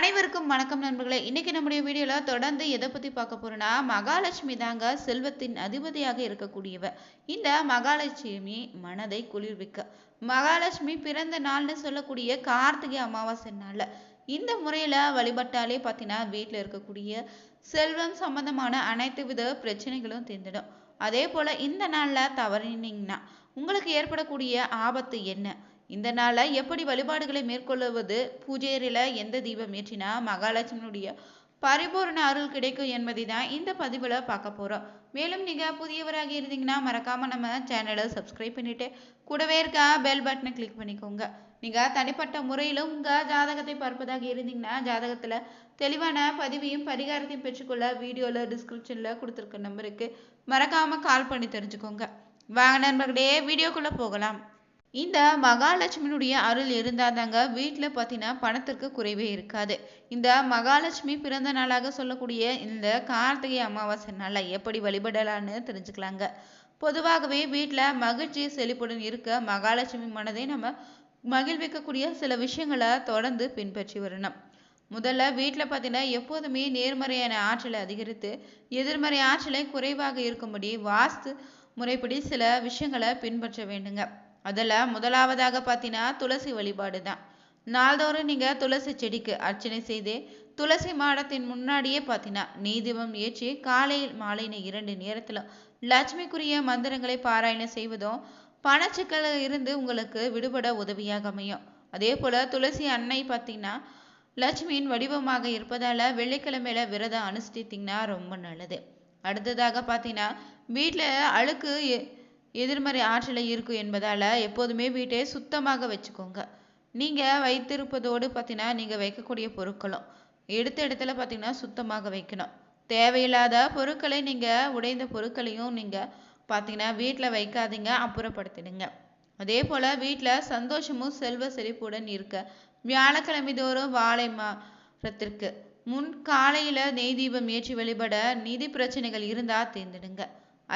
அனைவருக்கும் வணக்கம் நண்பர்களே. இன்னைக்கு நம்முடைய வீடியோவில் தொடர்ந்து எதை பத்தி பார்க்க போறோம்னா மகாலட்சுமி தாங்க செல்வத்தின் அதிபதியாக இருக்கக்கூடியவ. இந்த மகாலட்சுமி மனதை குளிர்விக்க. மகாலட்சுமி பிறந்த நாள்னு சொல்லக்கூடிய கார்த்திகை அமாவாசை நாள்ல இந்த முறையில வழிபட்டாலே பார்த்தீங்கன்னா வீட்டில் இருக்கக்கூடிய செல்வம் சம்பந்தமான அனைத்து வித பிரச்சனைகளும் தீர்ந்துடும். அதே போல இந்த நாள்ல தவறினீங்கன்னா உங்களுக்கு ஏற்படக்கூடிய ஆபத்து என்ன? இந்த நாளை எப்படி வழிபாடுகளை மேற்கொள்வது? பூஜை எந்த தீபம் ஏற்றினா மகாலட்சுமியுடைய பரிபூர்ண அருள் கிடைக்கும் என்பதை தான் இந்த பதிவில் பார்க்க போகிறோம் மேலும் நீங்கள் புதியவராக இருந்தீங்கன்னா மறக்காமல் நம்ம சேனலை சப்ஸ்கிரைப் பண்ணிவிட்டு கூடவே இருக்க பெல் பட்டனை கிளிக் பண்ணிக்கோங்க. நீங்கள் தனிப்பட்ட முறையிலும் உங்கள் ஜாதகத்தை பார்ப்பதாக இருந்தீங்கன்னா ஜாதகத்தில் தெளிவான பதிவையும் பரிகாரத்தையும் பெற்றுக்கொள்ள வீடியோவில் டிஸ்கிரிப்ஷனில் கொடுத்துருக்க நம்பருக்கு மறக்காமல் கால் பண்ணி தெரிஞ்சுக்கோங்க. வாங்க நண்பர்களே வீடியோக்குள்ளே போகலாம். இந்த மகாலட்சுமியினுடைய அருள் இருந்தாதாங்க வீட்டில் பார்த்தீங்கன்னா பணத்திற்கு குறைவே இருக்காது. இந்த மகாலட்சுமி பிறந்த நாளாக சொல்லக்கூடிய இந்த கார்த்திகை அமாவாசை நாளை எப்படி வழிபடலான்னு தெரிஞ்சுக்கலாங்க. பொதுவாகவே வீட்டில் மகிழ்ச்சி செழிப்புடன் இருக்க மகாலட்சுமி மனதை நம்ம மகிழ்விக்கக்கூடிய சில விஷயங்களை தொடர்ந்து பின்பற்றி வரணும். முதல்ல வீட்டில் பார்த்தீங்கன்னா எப்போதுமே நேர்மறையான ஆற்றலை அதிகரித்து எதிர்மறை ஆற்றலை குறைவாக இருக்கும்படி வாஸ்து முறைப்படி சில விஷயங்களை பின்பற்ற வேண்டுங்க. அதில் முதலாவதாக பார்த்தீங்கன்னா துளசி வழிபாடு தான் நாள்தோறும் நீங்கள் துளசி செடிக்கு அர்ச்சனை செய்து துளசி மாடத்தின் முன்னாடியே பார்த்தீங்கன்னா நீதிபம் ஏற்றி காலையில் மாலைன்னு இரண்டு நேரத்தில் லட்சுமிக்குரிய மந்திரங்களை பாராயணம் செய்வதும் பணச்சிக்கலில் இருந்து உங்களுக்கு விடுபட உதவியாக அமையும். அதே போல் துளசி அன்னை பார்த்தீங்கன்னா லட்சுமியின் வடிவமாக இருப்பதால் வெள்ளிக்கிழமையில விரதம் அனுஷ்டித்தீங்கன்னா ரொம்ப நல்லது. அடுத்ததாக பார்த்தீங்கன்னா வீட்டில் அழுக்கு எதிர்மறை ஆற்றலை இருக்கும் என்பதால் எப்போதுமே வீட்டை சுத்தமாக வச்சுக்கோங்க. நீங்கள் வைத்திருப்பதோடு பார்த்தீங்கன்னா நீங்கள் வைக்கக்கூடிய பொருட்களும் எடுத்த இடத்துல பார்த்தீங்கன்னா சுத்தமாக வைக்கணும். தேவையில்லாத பொருட்களை நீங்கள் உடைந்த பொருட்களையும் நீங்கள் பார்த்தீங்கன்னா வீட்டில் வைக்காதீங்க அப்புறப்படுத்திடுங்க. அதே போல் வீட்டில் சந்தோஷமும் செல்வ செழிப்புடன் இருக்க. வியாழக்கிழமை தோறும் வாழை மரத்திற்கு முன் காலையில் நெய் தீபம் ஏற்றி வழிபட நிதி பிரச்சனைகள் இருந்தால் தேர்ந்தெடுங்க.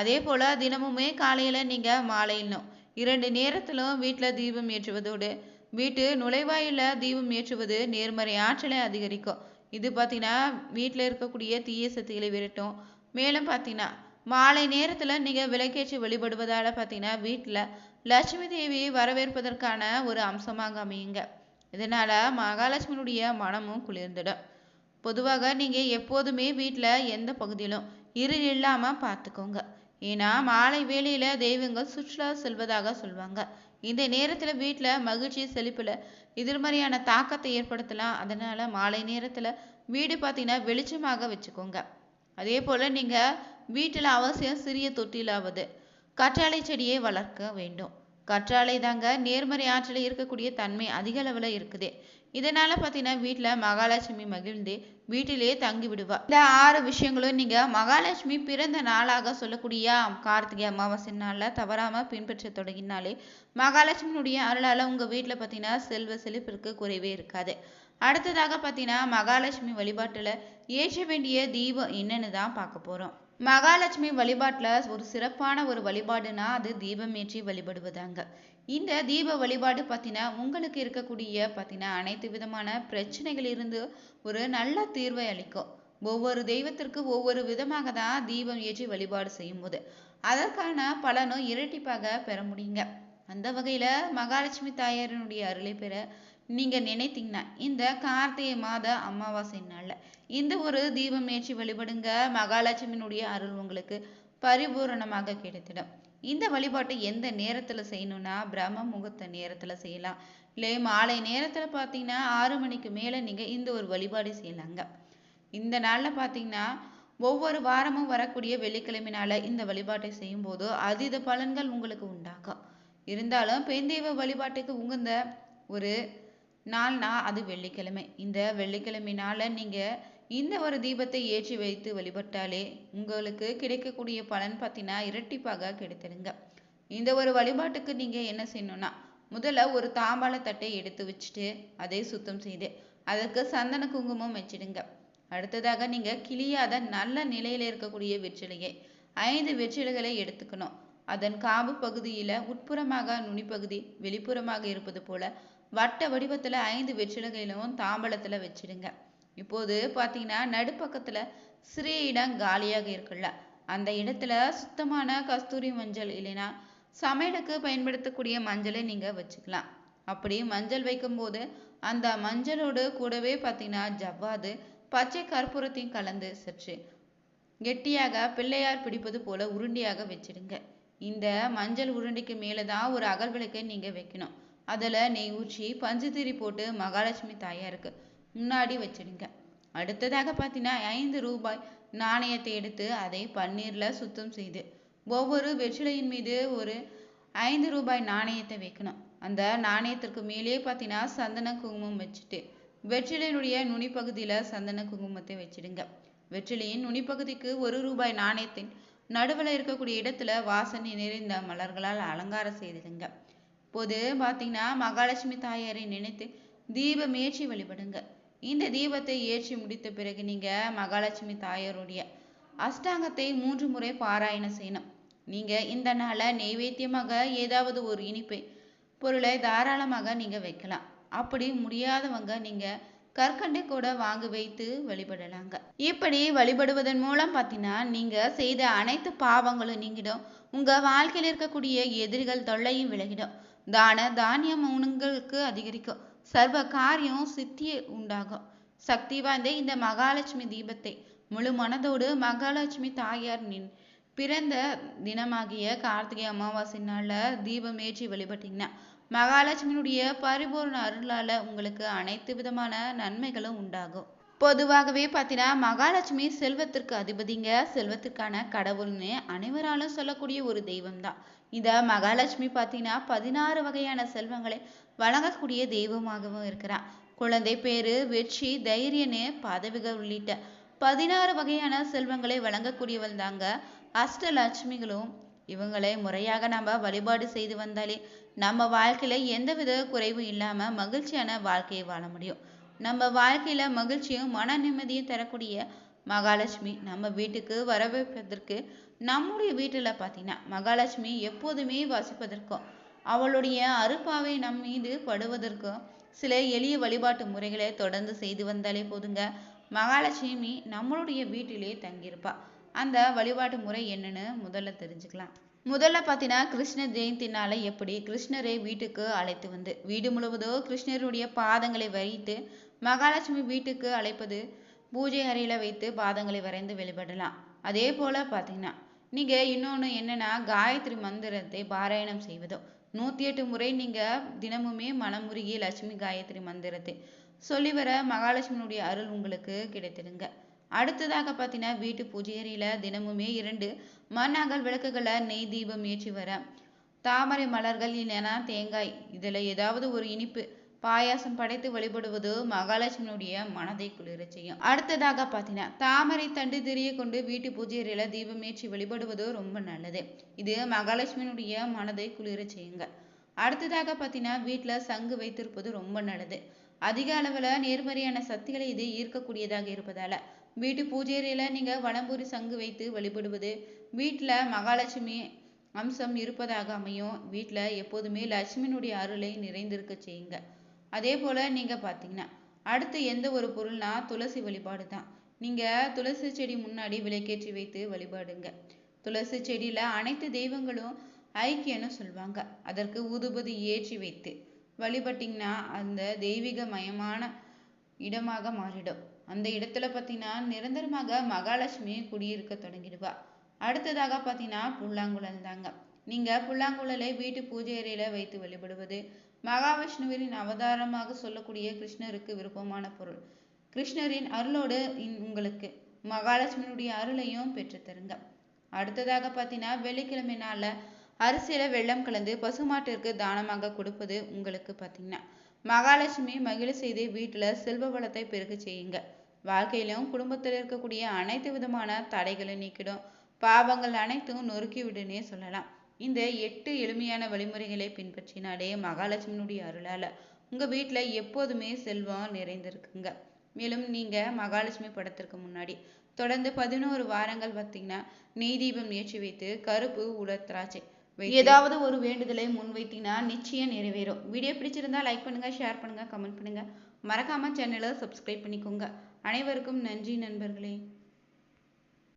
அதே போல் தினமுமே காலையில் நீங்கள் மாலையிலும் இரண்டு நேரத்திலும் வீட்டில் தீபம் ஏற்றுவதோடு வீட்டு நுழைவாயில தீபம் ஏற்றுவது நேர்மறை ஆற்றலை அதிகரிக்கும். இது பார்த்தீங்கன்னா வீட்டில் இருக்கக்கூடிய தீய சக்திகளை விரட்டும். மேலும் பார்த்தீங்கன்னா மாலை நேரத்தில் நீங்கள் விளக்கேற்றி வழிபடுவதால் பார்த்தீங்கன்னா வீட்டில் லட்சுமி தேவியை வரவேற்பதற்கான ஒரு அம்சமாக அமையுங்க. இதனால் மகாலட்சுமியுடைய மனமும் குளிர்ந்துடும். பொதுவாக நீங்கள் எப்போதுமே வீட்டில் எந்த பகுதியிலும் இருள் இல்லாமல் பார்த்துக்கோங்க ஏன்னா மாலை வேளையில் தெய்வங்கள் சுற்றுலா செல்வதாக சொல்லுவாங்க இந்த நேரத்தில் வீட்டில் மகிழ்ச்சி செழிப்பில் எதிர்மறையான தாக்கத்தை ஏற்படுத்தலாம். அதனால் மாலை நேரத்தில் வீடு பார்த்தீங்கன்னா வெளிச்சமாக வச்சுக்கோங்க. அதே போல் நீங்கள் வீட்டில் அவசியம் சிறிய தொட்டிலாவது கற்றாழை செடியை வளர்க்க வேண்டும். கற்றாழை தாங்க நேர்மறை ஆற்றலில் இருக்கக்கூடிய தன்மை அதிக அளவில் இருக்குது. இதனால பார்த்தீங்கன்னா வீட்டில் மகாலட்சுமி மகிழ்ந்து வீட்டிலேயே தங்கி விடுவா. இந்த ஆறு விஷயங்களும் நீங்கள் மகாலட்சுமி பிறந்த நாளாக சொல்லக்கூடிய கார்த்திகை அமாவாசை நாளில் தவறாமல் பின்பற்ற தொடங்கினாலே மகாலட்சுமியினுடைய அருளால் உங்கள் வீட்டில் பார்த்தீங்கன்னா செல்வ செழிப்பிற்கு குறைவே இருக்காது. அடுத்ததாக பார்த்தீங்கன்னா மகாலட்சுமி வழிபாட்டில் ஏற்ற வேண்டிய தீபம் என்னன்னு தான் பார்க்க போகிறோம் மகாலட்சுமி வழிபாட்டில் ஒரு சிறப்பான ஒரு வழிபாடுனா அது தீபம் ஏற்றி வழிபடுவதாங்க. இந்த தீப வழிபாடு பார்த்தீங்கன்னா உங்களுக்கு இருக்கக்கூடிய பார்த்தீங்கன்னா அனைத்து விதமான பிரச்சனைகளிலிருந்து ஒரு நல்ல தீர்வை அளிக்கும். ஒவ்வொரு தெய்வத்திற்கு ஒவ்வொரு விதமாக தான் தீபம் ஏற்றி வழிபாடு செய்யும் போது அதற்கான பலனும் இரட்டிப்பாக பெற முடியுங்க. அந்த வகையில் மகாலட்சுமி தாயாரினுடைய அருளை பெற நீங்கள் நினைத்தீங்கன்னா இந்த கார்த்திகை மாத அமாவாசை நாளில் இந்த ஒரு தீபம் ஏற்றி வழிபடுங்க. மகாலட்சுமியினுடைய அருள் உங்களுக்கு பரிபூரணமாக கிடைத்திடும். இந்த வழிபாட்டை எந்த நேரத்தில் செய்யணும்னா பிரம்ம முகூர்த்த நேரத்தில் செய்யலாம். இல்லை மாலை நேரத்தில் பார்த்தீங்கன்னா ஆறு மணிக்கு மேலே நீங்கள் இந்த ஒரு வழிபாடு செய்யலாங்க. இந்த நாளில் பார்த்தீங்கன்னா ஒவ்வொரு வாரமும் வரக்கூடிய வெள்ளிக்கிழமை நாள இந்த வழிபாட்டை செய்யும்போது அதீத பலன்கள் உங்களுக்கு உண்டாகும். இருந்தாலும் பெண் தெய்வ வழிபாட்டுக்கு உகந்த ஒரு நாள்னா அது வெள்ளிக்கிழமை. இந்த வெள்ளிக்கிழமை நாளில் நீங்கள் இந்த ஒரு தீபத்தை ஏற்றி வைத்து வழிபட்டாலே உங்களுக்கு கிடைக்கக்கூடிய பலன் பார்த்தீங்கன்னா இரட்டிப்பாக கிடைத்திருங்க. இந்த ஒரு வழிபாட்டுக்கு நீங்கள் என்ன செய்யணும்னா முதல்ல ஒரு தாம்பாள தட்டை எடுத்து வச்சுட்டு அதை சுத்தம் செய்து அதற்கு சந்தன குங்குமம் வச்சிடுங்க. அடுத்ததாக நீங்கள் கிளியாத நல்ல நிலையில் இருக்கக்கூடிய வெற்றிலையை ஐந்து வெற்றிலைகளை எடுத்துக்கணும். அதன் காம்பு பகுதியில் உட்புறமாக நுனிப்பகுதி வெளிப்புறமாக இருப்பது போல வட்ட வடிவத்தில் ஐந்து வெற்றிலைகளும் தாம்பலத்தில் வச்சிடுங்க. இப்போது பார்த்தீங்கன்னா நடுப்பக்கத்தில் சிறிய இடம் காலியாக இருக்குல்ல அந்த இடத்துல சுத்தமான கஸ்தூரி மஞ்சள் இல்லைன்னா சமையலுக்கு பயன்படுத்தக்கூடிய மஞ்சளை நீங்கள் வச்சுக்கலாம். அப்படி மஞ்சள் வைக்கும்போது அந்த மஞ்சளோடு கூடவே பார்த்தீங்கன்னா ஜவ்வாது பச்சை கற்பூரத்தையும் கலந்து சற்று கெட்டியாக பிள்ளையார் பிடிப்பது போல உருண்டியாக வச்சிடுங்க. இந்த மஞ்சள் உருண்டிக்கு மேலே தான் ஒரு அகல் விளக்கை நீங்கள் வைக்கணும். அதில் நெய் ஊற்றி பஞ்சுத்திரி போட்டு மகாலட்சுமி தாயாருக்கு முன்னாடி வச்சிடுங்க அடுத்ததாக பார்த்தீங்கன்னா ஐந்து ரூபாய் நாணயத்தை எடுத்து அதை பன்னீரில் சுத்தம் செய்து ஒவ்வொரு வெற்றிலையின் மீது ஒரு ஐந்து ரூபாய் நாணயத்தை வைக்கணும். அந்த நாணயத்திற்கு மேலே பார்த்தீங்கன்னா சந்தன குங்குமம் வச்சுட்டு வெற்றிலையினுடைய நுனிப்பகுதியில் சந்தன குங்குமத்தை வச்சிடுங்க. வெற்றிலையின் நுனிப்பகுதிக்கு ஒரு ரூபாய் நாணயத்தின் நடுவில் இருக்கக்கூடிய இடத்துல வாசனை நிறைந்த மலர்களால் அலங்காரம் செய்திடுங்க. இப்போது பார்த்தீங்கன்னா மகாலட்சுமி தாயாரை நினைத்து தீபம் ஏற்றி வழிபடுங்க. இந்த தீபத்தை ஏற்றி முடித்த பிறகு நீங்க மகாலட்சுமி தாயாருடைய அஷ்டாங்கத்தை மூன்று முறை பாராயணம் செய்யணும். நீங்க இந்த நாளை நெய்வேத்தியமாக ஏதாவது ஒரு இனிப்பை பொருளை தாராளமாக நீங்க வைக்கலாம். அப்படி முடியாதவங்க நீங்க கற்கண்டை கூட வாங்கி வைத்து வழிபடலாங்க. இப்படி வழிபடுவதன் மூலம் பார்த்தீங்கன்னா நீங்க செய்த அனைத்து பாவங்களும் நீங்கிடும். உங்க வாழ்க்கையில் இருக்கக்கூடிய எதிரிகள் தொல்லையும் விலகிடும். தான தானியம் உணங்களுக்கு அதிகரிக்கும். சர்வ காரியம் சித்தியை உண்டாகும். சக்தி வாய்ந்த இந்த மகாலட்சுமி தீபத்தை முழு மனதோடு மகாலட்சுமி தாயார் நின் பிறந்த தினமாகிய கார்த்திகை அமாவாசை நாளில் தீபம் ஏற்றி வழிபட்டீங்கன்னா மகாலட்சுமியினுடைய பரிபூர்ண அருளால உங்களுக்கு அனைத்து விதமான நன்மைகளும் உண்டாகும். பொதுவாகவே பார்த்தீங்கன்னா மகாலட்சுமி செல்வத்திற்கு அதிபதிங்க செல்வத்திற்கான கடவுள்னு அனைவராலும் சொல்லக்கூடிய ஒரு தெய்வம் தான் இத மகாலட்சுமி பார்த்தீங்கன்னா பதினாறு வகையான செல்வங்களை வழங்கக்கூடிய தெய்வமாகவும் இருக்கிறான் குழந்தை பேரு வெற்றி தைரியன்னு பதவிகள் உள்ளிட்ட பதினாறு வகையான செல்வங்களை வழங்கக்கூடியவள் தாங்க அஷ்டலட்சுமிகளும். இவங்களை முறையாக நம்ம வழிபாடு செய்து வந்தாலே நம்ம வாழ்க்கையில எந்தவித குறைவும் இல்லாம மகிழ்ச்சியான வாழ்க்கையை வாழ முடியும். நம்ம வாழ்க்கையில மகிழ்ச்சியும் மன நிம்மதியும் தரக்கூடிய மகாலட்சுமி நம்ம வீட்டுக்கு வரவேற்பதற்கு நம்முடைய வீட்டில் பார்த்தீங்கன்னா மகாலட்சுமி எப்போதுமே வசிப்பதற்கும் அவளுடைய அருப்பாவை நம் மீது படுவதற்கும் சில எளிய வழிபாட்டு முறைகளை தொடர்ந்து செய்து வந்தாலே போதுங்க. மகாலட்சுமி நம்மளுடைய வீட்டிலே தங்கியிருப்பா. அந்த வழிபாட்டு முறை என்னன்னு முதல்ல தெரிஞ்சுக்கலாம். முதல்ல பார்த்தீங்கன்னா கிருஷ்ண ஜெயந்தினால எப்படி கிருஷ்ணரை வீட்டுக்கு அழைத்து வந்து வீடு முழுவதும் கிருஷ்ணருடைய பாதங்களை வைத்து மகாலட்சுமி வீட்டுக்கு அழைப்பது பூஜை அறையில் வைத்து பாதங்களை வரைந்து வெளிப்படலாம். அதே போல் பார்த்தீங்கன்னா நீங்கள் இன்னொன்று என்னன்னா காயத்ரி மந்திரத்தை பாராயணம் செய்வதோ நூற்றி எட்டு முறை நீங்கள் தினமுமே மனமுருகி லட்சுமி காயத்ரி மந்திரத்தை சொல்லி வர மகாலட்சுமியினுடைய அருள் உங்களுக்கு கிடைத்திடுங்க. அடுத்ததாக பார்த்தீங்கன்னா வீட்டு பூஜை அறையில் தினமுமே இரண்டு மண்ணாங்கல் விளக்குகளை நெய் தீபம் ஏற்றி வர தாமரை மலர்கள் இல்லைன்னா தேங்காய் இதில் ஏதாவது ஒரு இனிப்பு பாயாசம் படைத்து வழிபடுவது மகாலட்சுமியுடைய மனதை குளிர செய்யும். அடுத்ததாக பார்த்தீங்கன்னா தாமரை தண்டு திரிய கொண்டு வீட்டு பூஜை அறையில தீபம் ஏற்றி வழிபடுவது ரொம்ப நல்லது. இது மகாலட்சுமியினுடைய மனதை குளிர செய்யுங்க. அடுத்ததாக பார்த்தீங்கன்னா வீட்டில் சங்கு வைத்திருப்பது ரொம்ப நல்லது. அதிக அளவில் நேர்மறையான சக்திகளை இது ஈர்க்கக்கூடியதாக இருப்பதால வீட்டு பூஜை அறையில நீங்க வலம்புரி சங்கு வைத்து வழிபடுவது வீட்டில் மகாலட்சுமி அம்சம் இருப்பதாக அமையும். வீட்டில் எப்போதுமே லட்சுமியினுடைய அருளை நிறைந்திருக்க செய்யுங்க. அதே போல நீங்க பார்த்தீங்கன்னா அடுத்து எந்த ஒரு பொருள்னா துளசி வழிபாடு தான். நீங்க துளசி செடி முன்னாடி விளக்கேற்றி வைத்து வழிபாடுங்க. துளசி செடியில அனைத்து தெய்வங்களும் ஐக்கியம்னு சொல்லுவாங்க. அதற்கு ஊதுபதி ஏற்றி வைத்து வழிபட்டீங்கன்னா அந்த தெய்வீக மயமான இடமாக மாறிடும். அந்த இடத்துல பார்த்தீங்கன்னா நிரந்தரமாக மகாலட்சுமி குடியிருக்க தொடங்கிடுவா. அடுத்ததாக பார்த்தீங்கன்னா புல்லாங்குழல் தாங்க. நீங்க புல்லாங்குழலை வீட்டு பூஜை அறையில் வைத்து வழிபடுவது மகாவிஷ்ணுவின் அவதாரமாக சொல்லக்கூடிய கிருஷ்ணருக்கு விருப்பமான பொருள். கிருஷ்ணரின் அருளோடு இன் உங்களுக்கு மகாலட்சுமியினுடைய அருளையும் பெற்றுத்தருங்க அடுத்ததாக பார்த்தீங்கன்னா வெள்ளிக்கிழமை நாளில் அரிசியில வெள்ளம் கலந்து பசுமாட்டிற்கு தானமாக கொடுப்பது உங்களுக்கு பார்த்தீங்கன்னா மகாலட்சுமி மகிழ செய்து வீட்டுல செல்வ வளத்தை பெருக செய்யுங்க. வாழ்க்கையிலும் குடும்பத்தில் இருக்கக்கூடிய அனைத்து விதமான தடைகளை நீக்கிடும். பாவங்கள் அனைத்தும் நொறுக்கிவிடுன்னே சொல்லலாம். இந்த எட்டு எளிமையான வழிமுறைகளை பின்பற்றினாலே மகாலட்சுமியினுடைய அருளால உங்கள் வீட்டில் எப்போதுமே செல்வம் நிறைந்திருக்குங்க. மேலும் நீங்கள் மகாலட்சுமி படத்திற்கு முன்னாடி தொடர்ந்து பதினோரு வாரங்கள் பார்த்தீங்கன்னா நெய் தீபம் ஏற்றி வைத்து கருப்பு உலர் திராட்சை ஏதாவது ஒரு வேண்டுதலை முன்வைத்தீங்கன்னா நிச்சயம் நிறைவேறும். வீடியோ பிடிச்சிருந்தா லைக் பண்ணுங்க ஷேர் பண்ணுங்க கமெண்ட் பண்ணுங்க. மறக்காம சேனலை சப்ஸ்கிரைப் பண்ணிக்கோங்க. அனைவருக்கும் நன்றி நண்பர்களே.